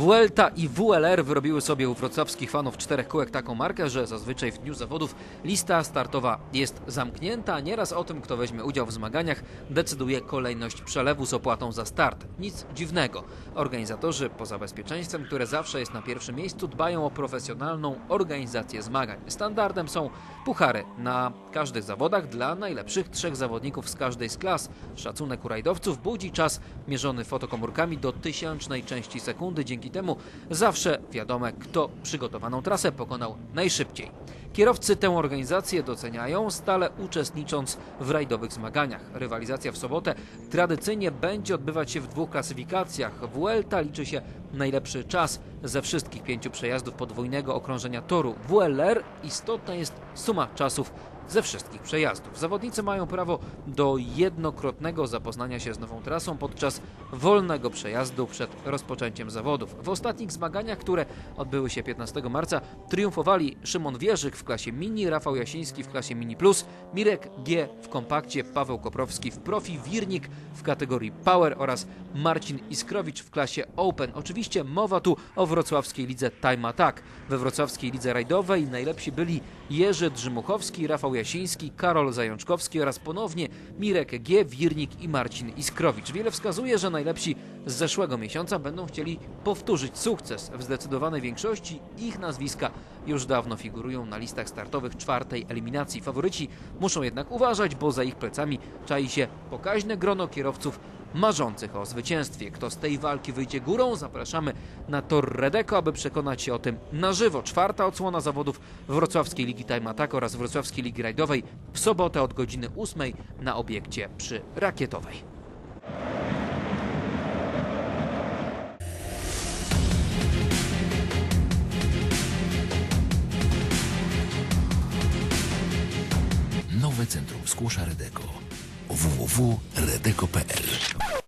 Vuelta i WLR wyrobiły sobie u wrocławskich fanów czterech kółek taką markę, że zazwyczaj w dniu zawodów lista startowa jest zamknięta, a nieraz o tym, kto weźmie udział w zmaganiach, decyduje kolejność przelewu z opłatą za start. Nic dziwnego. Organizatorzy, poza bezpieczeństwem, które zawsze jest na pierwszym miejscu, dbają o profesjonalną organizację zmagań. Standardem są puchary na każdych zawodach dla najlepszych trzech zawodników z każdej z klas. Szacunek u rajdowców budzi czas mierzony fotokomórkami do tysięcznej części sekundy. Dzięki temu zawsze wiadomo, kto przygotowaną trasę pokonał najszybciej. Kierowcy tę organizację doceniają, stale uczestnicząc w rajdowych zmaganiach. Rywalizacja w sobotę tradycyjnie będzie odbywać się w dwóch klasyfikacjach. Vuelta liczy się najlepszy czas ze wszystkich pięciu przejazdów podwójnego okrążenia toru. WLR istotna jest suma czasów ze wszystkich przejazdów. Zawodnicy mają prawo do jednokrotnego zapoznania się z nową trasą podczas wolnego przejazdu przed rozpoczęciem zawodów. W ostatnich zmaganiach, które odbyły się 15 marca, triumfowali Szymon Wierzyk w klasie mini, Rafał Jasiński w klasie mini plus, Mirek G w kompakcie, Paweł Koprowski w profi, Wirnik w kategorii power oraz Marcin Iskrowicz w klasie open. Oczywiście mowa tu o wrocławskiej lidze Time Attack. We wrocławskiej lidze rajdowej najlepsi byli Jerzy Drzymuchowski, Rafał Jasiński, Karol Zajączkowski oraz ponownie Mirek G, Wirnik i Marcin Iskrowicz. Wiele wskazuje, że najlepsi z zeszłego miesiąca będą chcieli powtórzyć sukces. W zdecydowanej większości ich nazwiska już dawno figurują na listach startowych czwartej eliminacji. Faworyci muszą jednak uważać, bo za ich plecami czai się pokaźne grono kierowców marzących o zwycięstwie. Kto z tej walki wyjdzie górą, zapraszamy na tor Redeko, aby przekonać się o tym na żywo. Czwarta odsłona zawodów Wrocławskiej Ligi Time Attack oraz Wrocławskiej Ligi Rajdowej w sobotę od godziny 8 na obiekcie przy Rakietowej. Nowe Centrum Skłosza Redeko www.redeko.pl